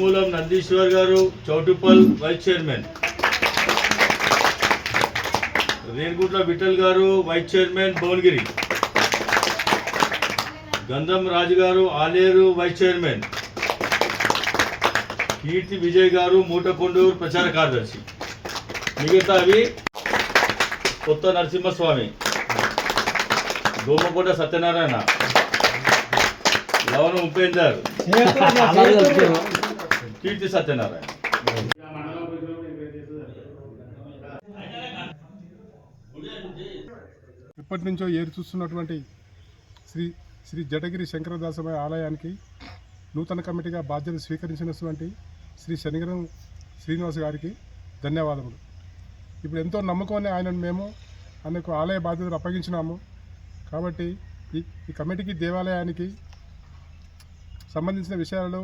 Adimulam Nandishwar garu Choutuppal vice chairman. Reniguntla Vithal garu vice chairman Bhuvanagiri. Gandham Raju garu Aleru vice chairman. Keerthi Vijay garu Motakondur ప్రచార కార్యదర్శి. మిగతావి కొత్త నరసింహస్వామి. దోమకోట సత్యనారాయణ. లవణ ఉపేందర్. కీర్తి సత్యనారాయణ. ఇప్పటి నుంచో ఏరు చూస్తున్నటువంటి శ్రీ శ్రీ జటగిరి శంకరదాసమయ ఆలయానికి నూతన కమిటీగా బాధ్యత స్వీకరించినటువంటి శ్రీ శనిగరం శ్రీనివాస్ గారికి ధన్యవాదములు. ఇప్పుడు ఎంతో నమ్మకాన్ని ఆయనను మేము ఆయనకు ఆలయ బాధ్యతలు అప్పగించినాము. కాబట్టి ఈ ఈ కమిటీకి దేవాలయానికి సంబంధించిన విషయాలలో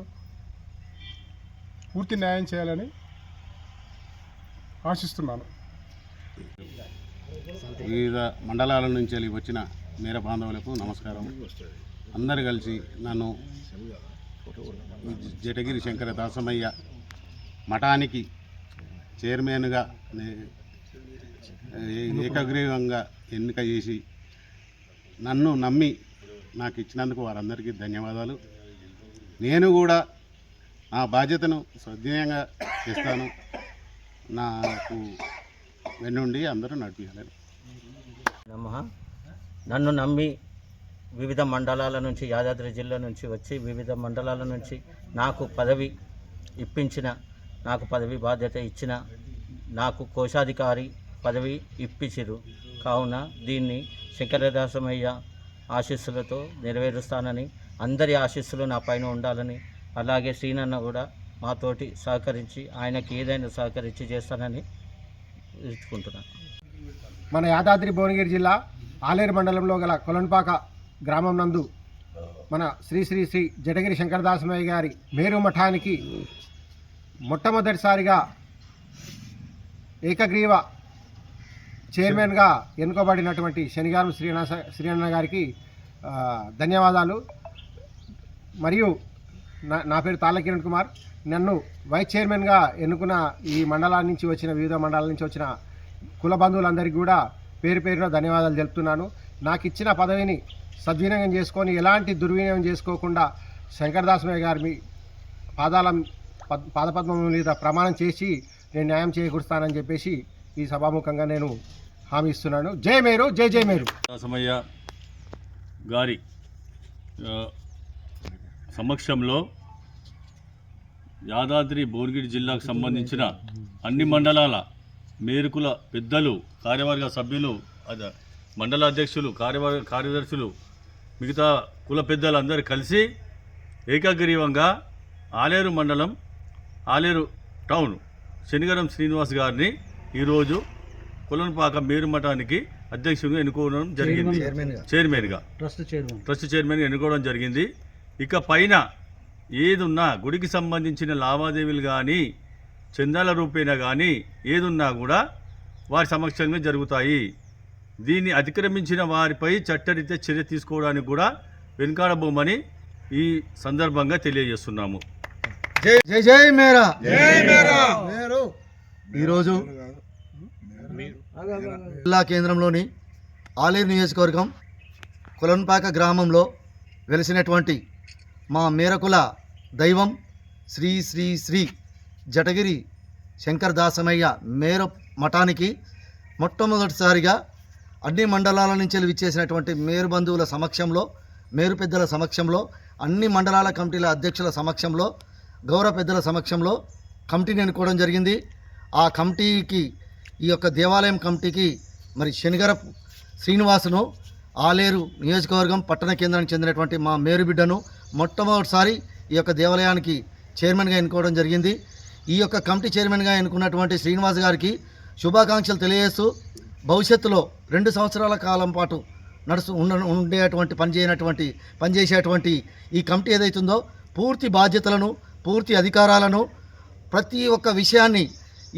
పూర్తి న్యాయం చేయాలని ఆశిస్తున్నాను. వివిధ మండలాల నుంచి వెళ్ళి వచ్చిన మేర బాంధవులకు నమస్కారం. అందరు కలిసి నన్ను జటగిరి శంకర దాసమయ్య మఠానికి చైర్మన్గా నే- ఏ- ఏకగ్రీవంగా ఎన్నిక చేసి నన్ను నమ్మి నాకు ఇచ్చినందుకు వారందరికీ ధన్యవాదాలు. నేను కూడా నా బాధ్యతను సద్వినియంగా చేస్తాను. నాకు వెన్నుండి అందరూ నడిపించాలి నమః. నన్ను నమ్మి వివిధ మండలాల నుంచి యాదాద్రి జిల్లా నుంచి వచ్చి వివిధ మండలాల నుంచి నాకు పదవి ఇప్పించిన నాకు పదవి బాధ్యత ఇచ్చిన నాకు కోశాధికారి పదవి ఇప్పించిరు. కావున దీన్ని శంకరదాసమయ్య ఆశీస్సులతో నెరవేరుస్తానని అందరి ఆశీస్సులు నా పైన ఉండాలని అలాగే శ్రీనన్న కూడా మాతోటి సహకరించి ఆయనకి ఏదైనా సహకరించి చేస్తానని ఇచ్చుకుంటున్నాను. మన యాదాద్రి భువనగిరి జిల్లా ఆలేరు మండలంలో గల కొలన్పాక గ్రామం నందు మన శ్రీ శ్రీ శ్రీ జటగిరి శంకరదాసమయ్య గారి మేరు మఠానికి మొట్టమొదటిసారిగా ఏకగ్రీవ చైర్మన్గా ఎన్నుకోబడినటువంటి శనిగారం శ్రీనివాస శ్రీనన్న గారికి ధన్యవాదాలు. మరియు నా నా పేరు తాళ్ళ కిరణ్ కుమార్. నన్ను వైస్ చైర్మన్గా ఎన్నుకున్న ఈ మండలాల నుంచి వచ్చిన వివిధ మండలాల నుంచి వచ్చిన కుల బంధువులందరికీ కూడా పేరు పేరున ధన్యవాదాలు తెలుపుతున్నాను. నాకు ఇచ్చిన పదవిని సద్వినియోగం చేసుకొని ఎలాంటి దుర్వినియోగం చేసుకోకుండా శంకరదాసమయ్య గారి మీ పాదాల పద్- పాదపద్మం మీద ప్రమాణం చేసి నేను న్యాయం చేకూరుస్తానని చెప్పేసి ఈ సభాముఖంగా నేను హామీ ఇస్తున్నాను. జై మేరు జై జై మేరు. దాసమయ్య గారి సమక్షంలో యాదాద్రి భువనగిరి జిల్లాకు సంబంధించిన అన్ని మండలాల మేరుకుల పెద్దలు కార్యవర్గ సభ్యులు అద- మండల అధ్యక్షులు కార్యవర్గ కార్యదర్శులు మిగతా కుల పెద్దలందరూ కలిసి ఏకగ్రీవంగా ఆలేరు మండలం ఆలేరు టౌన్ శనిగరం శ్రీనివాస్ గారిని ఈరోజు కులనపాక మేరు మఠానికి అధ్యక్షుడిగా ఎన్నుకోవడం జరిగింది. చైర్మన్గా. Trust chairman. ట్రస్ట్ చైర్మన్గా ఎన్నుకోవడం జరిగింది. ఇక పైన ఏదున్నా గుడికి సంబంధించిన లావాదేవీలు కానీ చందాల రూపేణా కానీ ఏదున్నా కూడా వారి సమక్షంగా జరుగుతాయి. దీన్ని అతిక్రమించిన వారిపై చట్టరీత్యా చర్య తీసుకోవడానికి కూడా వెనుకాడబోమని ఈ సందర్భంగా తెలియజేస్తున్నాము. జై జై మేరా. ఈరోజు జిల్లా కేంద్రంలోని ఆలేరు నియోజకవర్గం కులన్పాక గ్రామంలో వెలిసినటువంటి మా మేరకుల దైవం శ్రీ శ్రీ శ్రీ జటగిరి శంకర్ దాసమయ్య మేర మఠానికి మొట్టమొదటిసారిగా అన్ని మండలాల నుంచి విచ్చేసినటువంటి మేరు బంధువుల సమక్షంలో మేరు పెద్దల సమక్షంలో అన్ని మండలాల కమిటీల అధ్యక్షుల సమక్షంలో గౌరవ పెద్దల సమక్షంలో కమిటీని ఎన్నుకోవడం జరిగింది. ఆ కమిటీకి ఈ యొక్క దేవాలయం కమిటీకి మరి శనిగరపు శ్రీనివాసును ఆలేరు నియోజకవర్గం పట్టణ కేంద్రానికి చెందినటువంటి మా మేరు బిడ్డను మొట్టమొదటిసారి ఈ యొక్క దేవాలయానికి చైర్మన్గా ఎన్నుకోవడం జరిగింది. ఈ యొక్క కమిటీ చైర్మన్గా ఎన్నుకున్నటువంటి శ్రీనివాస్ గారికి శుభాకాంక్షలు తెలియజేస్తూ భవిష్యత్తులో రెండు సంవత్సరాల కాలం పాటు నడుస్తూ ఉండ ఉండేటువంటి పనిచేయనటువంటి పనిచేసేటువంటి ఈ కమిటీ ఏదైతుందో పూర్తి బాధ్యతలను పూర్తి అధికారాలను ప్రతి ఒక్క విషయాన్ని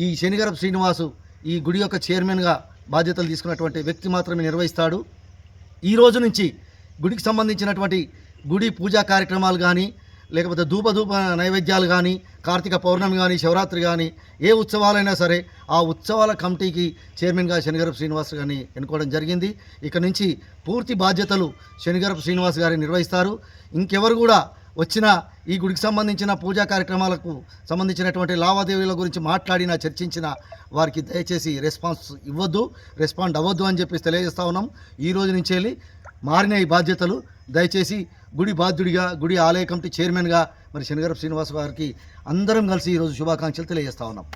ఈ శనిగరపు శ్రీనివాసు ఈ గుడి యొక్క చైర్మన్గా బాధ్యతలు తీసుకున్నటువంటి వ్యక్తి మాత్రమే నిర్వహిస్తాడు. ఈ రోజు నుంచి గుడికి సంబంధించినటువంటి గుడి పూజా కార్యక్రమాలు కానీ లేకపోతే ధూపధూప నైవేద్యాలు కానీ కార్తీక పౌర్ణమి కానీ శివరాత్రి కానీ ఏ ఉత్సవాలైనా సరే ఆ ఉత్సవాల కమిటీకి చైర్మన్గా శనిగరపు శ్రీనివాస్ గారిని ఎన్నుకోవడం జరిగింది. ఇక నుంచి పూర్తి బాధ్యతలు శనిగరపు శ్రీనివాస్ గారిని నిర్వహిస్తారు. ఇంకెవరు కూడా వచ్చిన ఈ గుడికి సంబంధించిన పూజా కార్యక్రమాలకు సంబంధించినటువంటి లావాదేవీల గురించి మాట్లాడినా చర్చించిన వారికి దయచేసి రెస్పాన్స్ ఇవ్వద్దు. రెస్పాండ్ అవ్వద్దు అని చెప్పేసి తెలియజేస్తా ఉన్నాం. ఈ రోజు నుంచి వెళ్ళి మారిన ఈ బాధ్యతలు దయచేసి గుడి బాధ్యుడిగా గుడి ఆలయ కమిటీ చైర్మన్గా మరి శనిగరపు శ్రీనివాస్ గారికి అందరం కలిసి ఈరోజు శుభాకాంక్షలు తెలియజేస్తా ఉన్నాం.